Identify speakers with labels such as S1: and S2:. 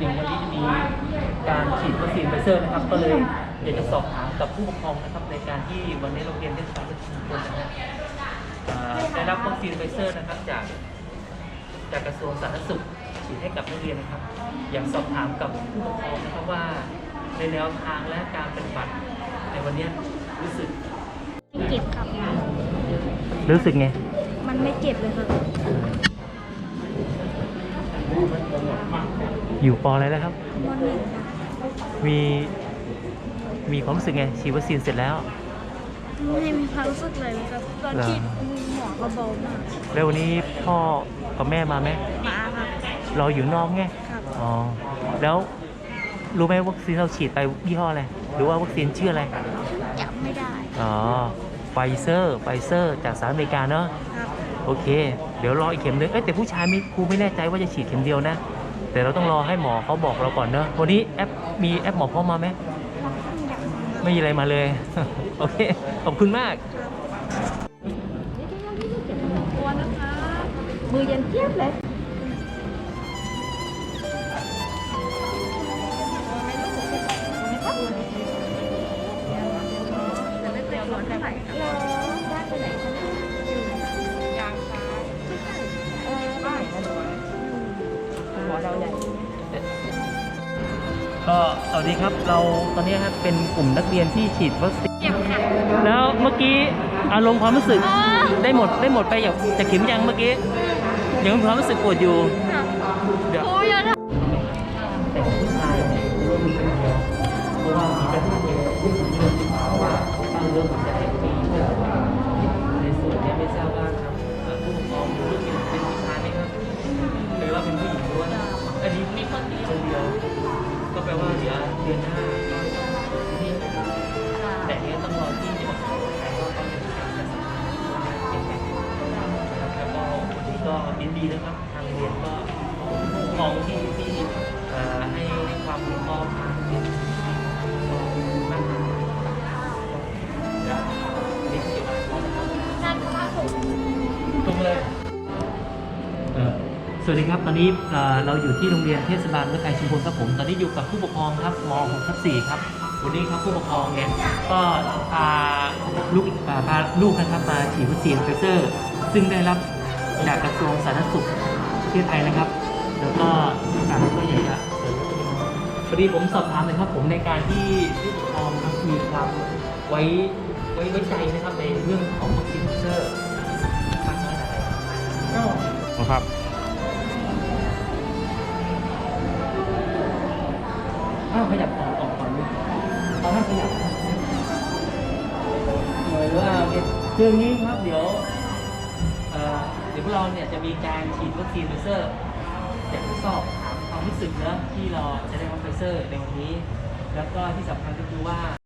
S1: จริงวันนี้จะมีการฉีดวัคซีนไฟเซอร์นะครับ ก็เลยอยากจะสอบถามกับผู้ปกครองนะครับ ในการที่วันนี้โรงเรียนเทศบาลนครชุมพลนะฮะอ่าได้รับวัคซีนไฟเซอร์นะครับจากจากกระทรวงสาธารณสุขฉีดให้กับนักเรียนนะครับ อยากสอบถามกับผู้ปกครองนะครับว่าในแนวทางและการปฏิบัติในวันนี้รู้สึก
S2: ไม่เจ็บครับ
S1: รู้สึกไง
S2: มันไม่เจ็บเลยครับ
S1: อยู่ปออะไรแล้วครับ
S2: มหนึ่งครับ
S1: มีมีความรู้สึกไงฉีดวัคซีนเสร็จแล้ว
S2: ไม่มีความรู้สึกเลยครับ ตอนที่หมอเขาเบามาก
S1: แล้ววันนี้พ่อกับแม่มาไหม
S2: มาครับ
S1: เราอยู่นอกไง
S2: ครับ
S1: อ๋อแล้วรู้ไหมวัคซีนเราฉีดไปยี่ห้ออะไรหรือว่าวัคซีนชื่ออะไร
S2: จำไม่ได้
S1: อ๋อไฟเซอร์ไฟเซอร์จากสหรัฐอเมริกาเนาะ
S2: ครับ
S1: โอเค เดี๋ยวรออีกเข็มนึงเอ้ยแต่ผู้ชายไม่ครูไม่แน่ใจว่าจะฉีดเข็มเดียวนะ แต่เราต้องรอให้หมอเขาบอกเราก่อนเนอะวันนี้แอปมีแอปหมอพร้อมมาไหมไม่มีอะไรมาเลย โอเค ขอบคุณมาก
S2: ตัวนะคะมือเย็นเทียบเลยจะไม่เป็นร้อนเท่าไหร่ เราใหญ่
S1: ก็สวัสดีครับเราตอนนี้ครับเป็นกลุ่มนักเรียนที่ฉีดวัคซีน
S2: เจ็บค่ะ
S1: แล้วเมื่อกี้อารมณ์ความรู้สึกได้หมดได้หมดไปจากจากเข็มยังเมื่อกี้ยังมีความรู้สึกปวดอยู่ เดี๋ยว
S2: โอ้
S1: แปลว่าเดี๋ยวเดือนหน้าก็ต้องที่นี่แต่เนี้ยต้องรอที่จะบอกแต่ว่าต้องมีการจัดสรรเป็นแบบแล้วก็วันนี้ก็ยินดีนะครับ ทางเรียนก็ผู้ปกครองที่ที่ให้ความรู้ก็ทางเรียนก็ขอบคุณมากครับเกียวนี่เกี่ยวกับตรงเลย วัสดีครับตอนนี้เราอยู่ที่โรงเรียนเทศบาลเมืองไทยชุมพลครับผม ตอนนี้อยู่กับผู้ปกครองครับม .6 ทับ4ครับวันนี้ครับผู้ปกครองเนี่ยก็พาลูกพาาลูกนะครับมาฉีดวัคซีนไฟเซอร์ ซึ่งได้รับจากกระทรวงสาธารณสุขประเทศไทยนะครับ แล้วก็อ่าก็อยากจะเสริมพอดีผมสอบถามหน่อยครับผมในการที่ผู้ปกครองมีความไว้ไว้ไว้ใจนะครับในเรื่องของวัคซีนไฟเซอร์มากน้อยขนาดไหนก็
S3: ครับ
S1: ขยับออกออกก่อนด้วยเขาห้ามขยับหรือว่าเคคืออย่างนี้ครับเดี๋ยวเดี๋ยวพวกเราเนี่ยจะมีการฉีดวัคซีนไฟเซอร์อยากจะสอบความรู้สึกนะที่เราจะได้รับไฟเซอร์ในวันนี้ แล้วก็ที่สำคัญก็คือว่า